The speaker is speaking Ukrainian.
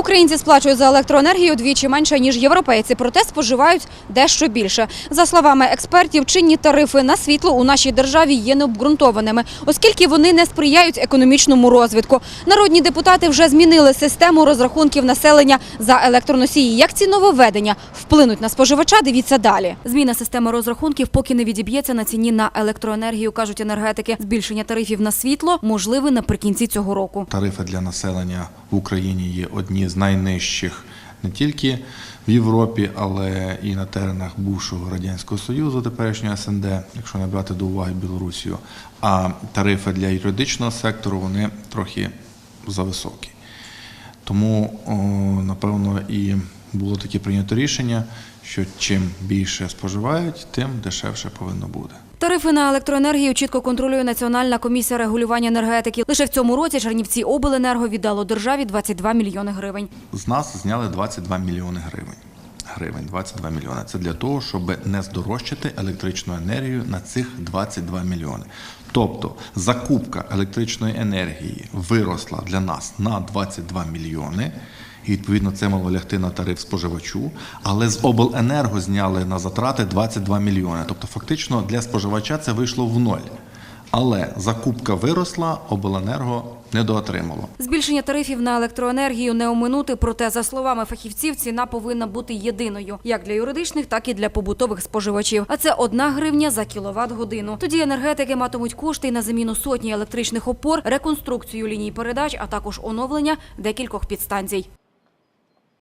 Українці сплачують за електроенергію двічі менше ніж європейці, проте споживають дещо більше. За словами експертів, чинні тарифи на світло у нашій державі є необґрунтованими, оскільки вони не сприяють економічному розвитку. Народні депутати вже змінили систему розрахунків населення за електроносії. Як ці нововведення вплинуть на споживача? Дивіться далі. Зміна системи розрахунків поки не відіб'ється на ціні на електроенергію, кажуть енергетики. Збільшення тарифів на світло можливе наприкінці цього року. Тарифи для населення в Україні є одні з найнижчих не тільки в Європі, але і на теренах бувшого радянського союзу, теперішнього СНД, якщо не брати до уваги Білорусію. А тарифи для юридичного сектору вони трохи зависокі. Тому, напевно, і було таке прийнято рішення, що чим більше споживають, тим дешевше повинно бути. Тарифи на електроенергію чітко контролює Національна комісія регулювання енергетики. Лише в цьому році Чернівці обленерго віддало державі 22 мільйони гривень. З нас зняли 22 мільйони гривень. Гривень 22 мільйони. Це для того, щоб не здорожчати електричну енергію на цих 22 мільйони. Тобто закупка електричної енергії виросла для нас на 22 мільйони. І відповідно це мало лягти на тариф споживачу, але з обленерго зняли на затрати 22 мільйони. Тобто, фактично для споживача це вийшло в ноль. Але закупка виросла, обленерго недоотримало. Збільшення тарифів на електроенергію не оминути, проте, за словами фахівців, ціна повинна бути єдиною як для юридичних, так і для побутових споживачів. А це одна гривня за кіловат годину. Тоді енергетики матимуть кошти на заміну сотні електричних опор, реконструкцію ліній передач, а також оновлення декількох підстанцій.